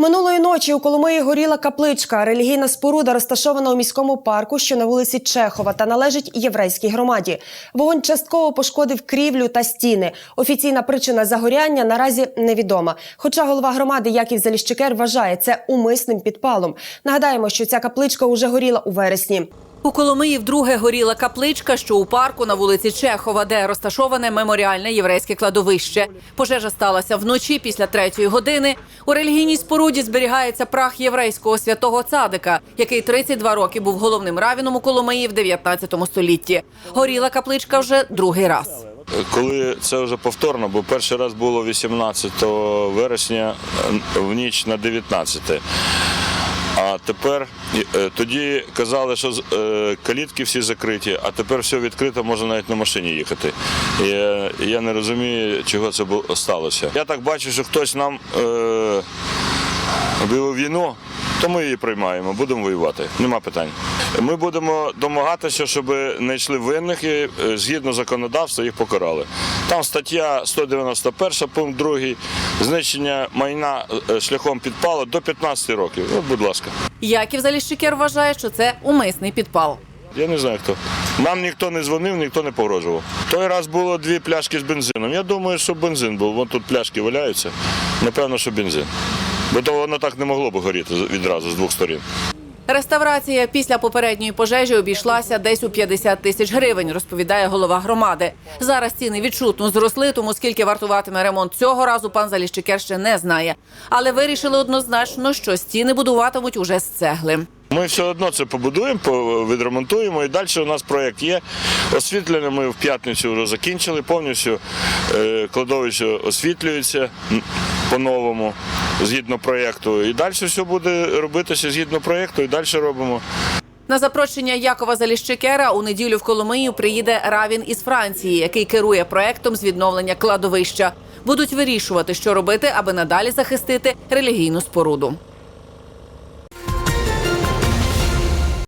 Минулої ночі у Коломиї горіла капличка. Релігійна споруда розташована у міському парку, що на вулиці Чехова, та належить єврейській громаді. Вогонь частково пошкодив крівлю та стіни. Офіційна причина загоряння наразі невідома. Хоча голова громади Яків Заліщикер вважає це умисним підпалом. Нагадаємо, що ця капличка уже горіла у вересні. У Коломиї вдруге горіла капличка, що у парку на вулиці Чехова, де розташоване меморіальне єврейське кладовище. Пожежа сталася вночі після третьої години. У релігійній споруді зберігається прах єврейського святого цадика, який 32 роки був головним равіном у Коломиї в 19 столітті. Горіла капличка вже другий раз. Коли це вже повторно, бо перший раз було 18 вересня е, в ніч на 19. А тепер е, тоді казали, що е, калітки всі закриті, а тепер все відкрито, можна навіть на машині їхати. І е, я не розумію, чого це сталося. Я так бачу, що хтось нам е, об'явив війну, то ми її приймаємо, будемо воювати. Нема питань. Ми будемо домагатися, щоб знайшли винних і е, згідно законодавства їх покарали. Там стаття 191, пункт 2, знищення майна е, шляхом підпалу до 15 років. От, будь ласка. Яків Заліщикер вважає, що це умисний підпал. Я не знаю хто. Нам ніхто не дзвонив, ніхто не погрожував. Той раз було дві пляшки з бензином. Я думаю, що бензин був. Вон тут пляшки валяються. Напевно, що бензин. Бо то воно так не могло б горіти відразу з двох сторін. Реставрація після попередньої пожежі обійшлася десь у 50 тисяч гривень, розповідає голова громади. Зараз ціни відчутно зросли, тому скільки вартуватиме ремонт цього разу, пан Заліщикер ще не знає. Але вирішили однозначно, що стіни будуватимуть уже з цегли. Ми все одно це побудуємо, по- відремонтуємо і далі у нас проєкт є. Освітлення ми в п'ятницю вже закінчили, повністю е, кладовище освітлюється по-новому, згідно проєкту. І далі все буде робитися згідно проєкту, і далі робимо. На запрошення Якова Заліщикера у неділю в Коломию приїде Равін із Франції, який керує проектом з відновлення кладовища. Будуть вирішувати, що робити, аби надалі захистити релігійну споруду.